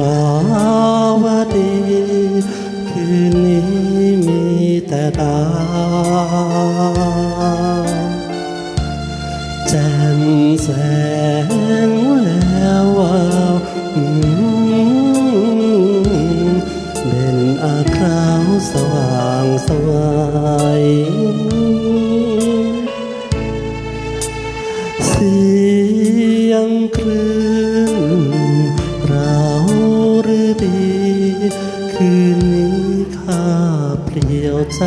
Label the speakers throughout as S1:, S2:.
S1: ราวดีคืนนี้มีแต่ดาวแจ่มแสง คืนนี้ข้าเปลี่ยวใจ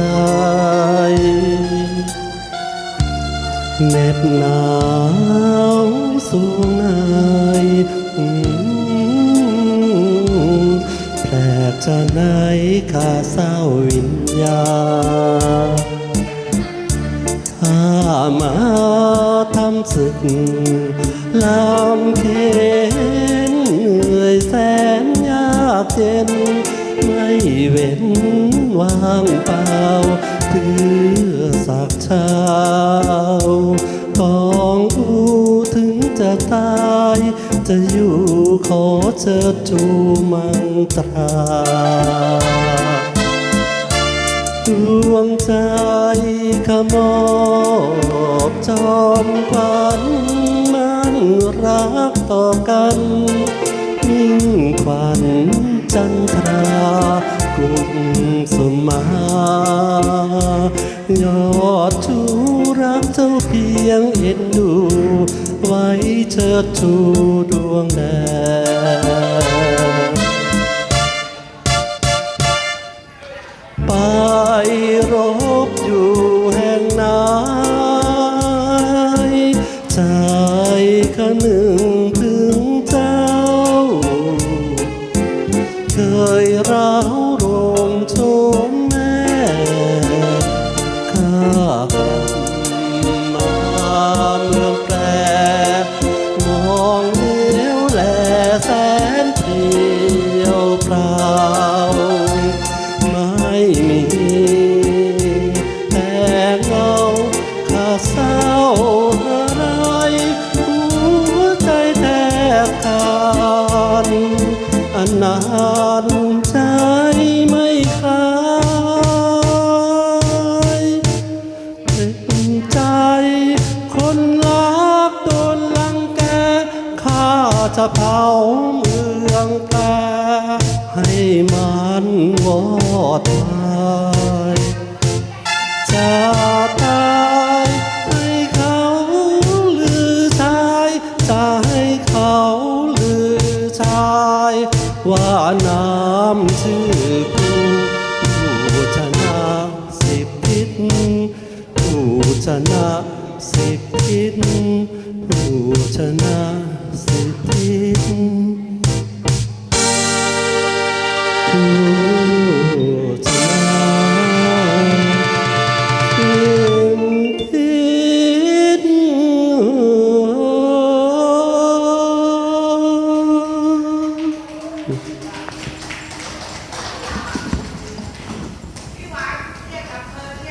S1: เหน็บหนาวสวงในแปลกจะไหนข้าเศร้าวิญญาณถ้ามาทำศึกลำเค็นเหนื่อยแสนยากเย็น ไม่เว้นวางเปล่าเพื่อสักเช้าของอูถึงจะตาย จะอยู่ขอเชิดชูมังตราดวงใจขมอบจอมขวัญมันรักต่อกันมิ่งขวัญ จันทรากลุ่มสมายอดชูรักเจ้าเพียงเอ็นดู ไว้เชิดชูดวงแดง มาเมืองแปรมองเลี้ยวแลแสนเปลี่ยวเปล่า ไม่มีแต่เงาข้าเศร้าอะไรหัวใจแทบขาดอันนานาจะเผาเมืองแปรให้มันวอดวายจะตายให้เขาลือชายจะให้เขาลือชาย ว่าน้ำชื่อกูผู้ชนะสิบทิศผู้ชนะสิบทิศผู้ชนะ สิบทิศ